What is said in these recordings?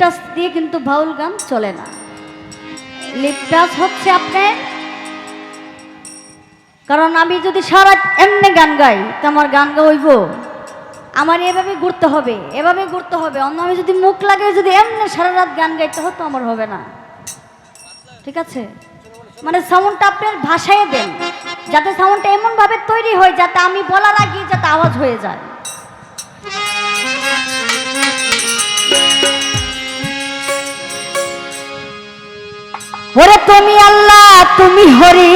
লিপটাস দিয়ে কিন্তু বাউল গান চলে না। লিপটাস হচ্ছে আপনার কারণ আমি যদি সারা এমনি গান গাই, তো আমার গান গাইব। আমার এভাবে ঘুরতে হবে, এভাবে ঘুরতে হবে। অন্য আমি যদি মুখ লাগিয়ে যদি এমনি সারা রাত গান গাইতে হতো আমার হবে না। ঠিক আছে? মানে সাউন্ডটা আপনার ভাষায় দেন, যাতে সাউন্ডটা এমনভাবে তৈরি হয়, যাতে আমি বলার আগে যাতে আওয়াজ হয়ে যায়। ওরে তুমি আল্লাহ তুমি হরি।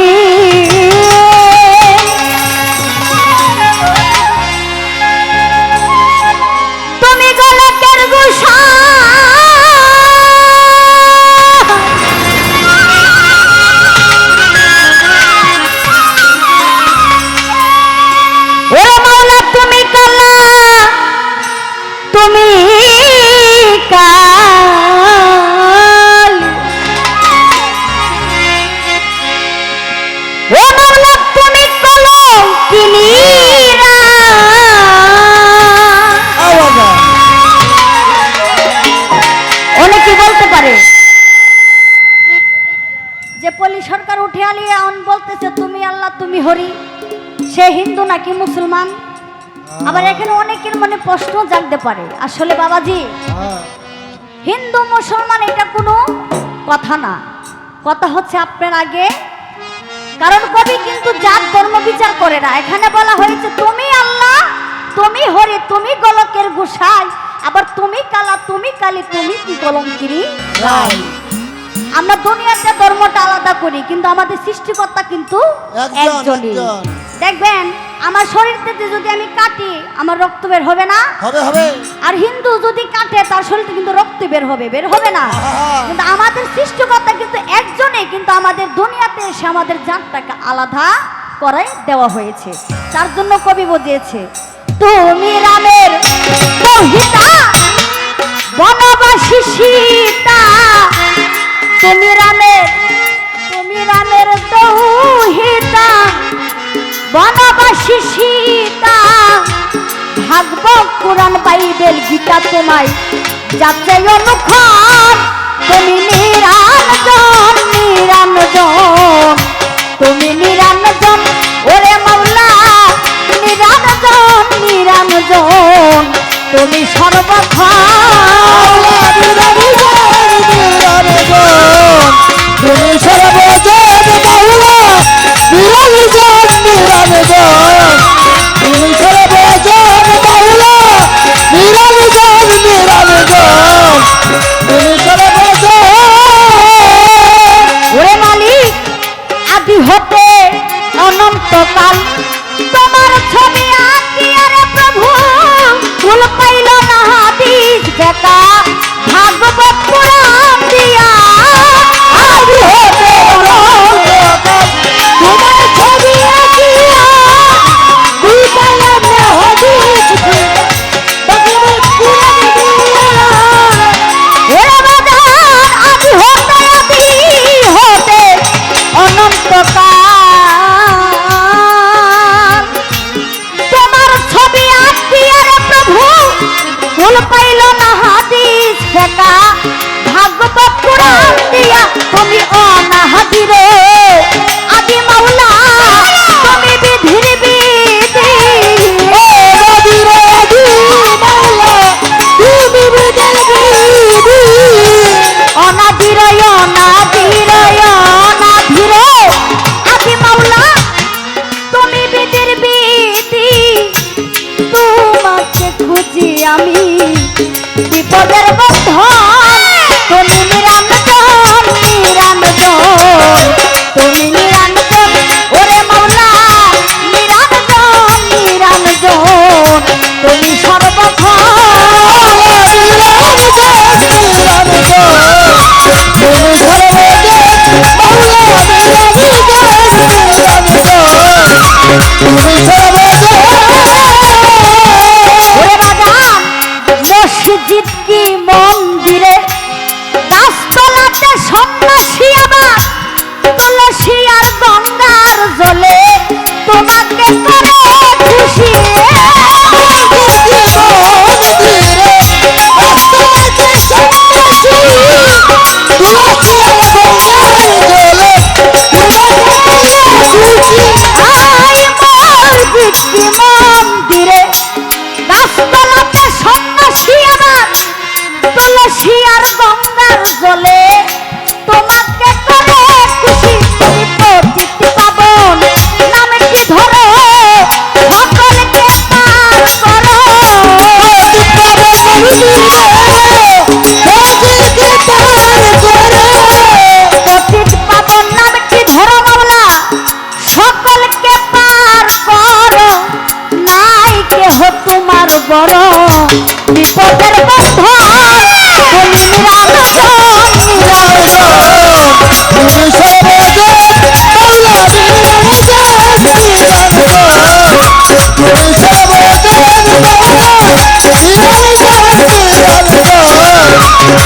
তুমি ওরে মাওলা তুমি কালা তুমি নাকি মুসলমান? আবার এখানে অনেকের মনে প্রশ্ন জাগতে পারে আসলে বাবাজি? হিন্দু মুসলমান এটা কোনো কথা না। কথা হচ্ছে আপনার আগে। কারণ কবি কিন্তু জাত ধর্ম বিচার করে না। এখানে বলা হয়েছে তুমি আল্লাহ তুমি হরি তুমি গলকের গোসাই। আবার তুমি কালা তুমি কালী তুমি কি কলঙ্কিরি রাই। আমরা দুনিয়াতে ধর্মটা আলাদা করি কিন্তু আমাদের সৃষ্টিকর্তা কিন্তু একজনই। দেখবেন আমার শরীর থেকে যদি আমি কাটি আমার রক্ত বের হবে না। হবে হবে। আর হিন্দু যদি কাটে তার শরীরে কিন্তু রক্ত বের হবে বের হবে না। কিন্তু আমাদের সৃষ্টিকর্তা কিন্তু একজনে কিন্তু আমাদের দুনিয়াতে এসে আমাদের জাতটাকে আলাদা করে দেওয়া হয়েছে। তার জন্য কবি বুঝিয়েছে তুমি রামের কহিতা বনবাসী সীতা। তুমি রামের তুমি রামের দৌহিতা। বনবাসী সীতা ভাগব কোরআন বাইবেল, গীতা তোমায় যাচ্ছে অনুক্ষণ। তুমি নিরানজন নিরানজন তুমি নিরানজন ওরে মাওলা নিরানজন নিরানজন তুমি সর্বক্ষণ, তুমি সর্বজন।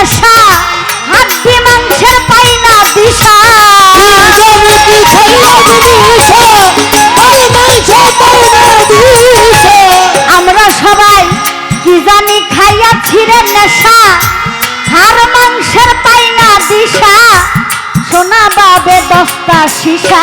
আশা হাড্ডি মাংসের পাই না দিশা আমরা সবাই কি জানি খাইয়া ছিঁড়ে নেশা হাড় মাংসের পাই না দিশা সোনা বাবে দস্তা সিসা।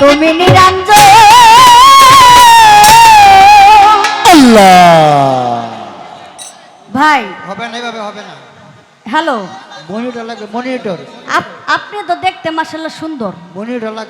তুমি ভাই। হবে না এভাবে হবে না। হ্যালো। মনিটর লাগবে মনিটর। আপনি তো দেখতে মাসাল্লাহ সুন্দর। মনিটর লাগবে।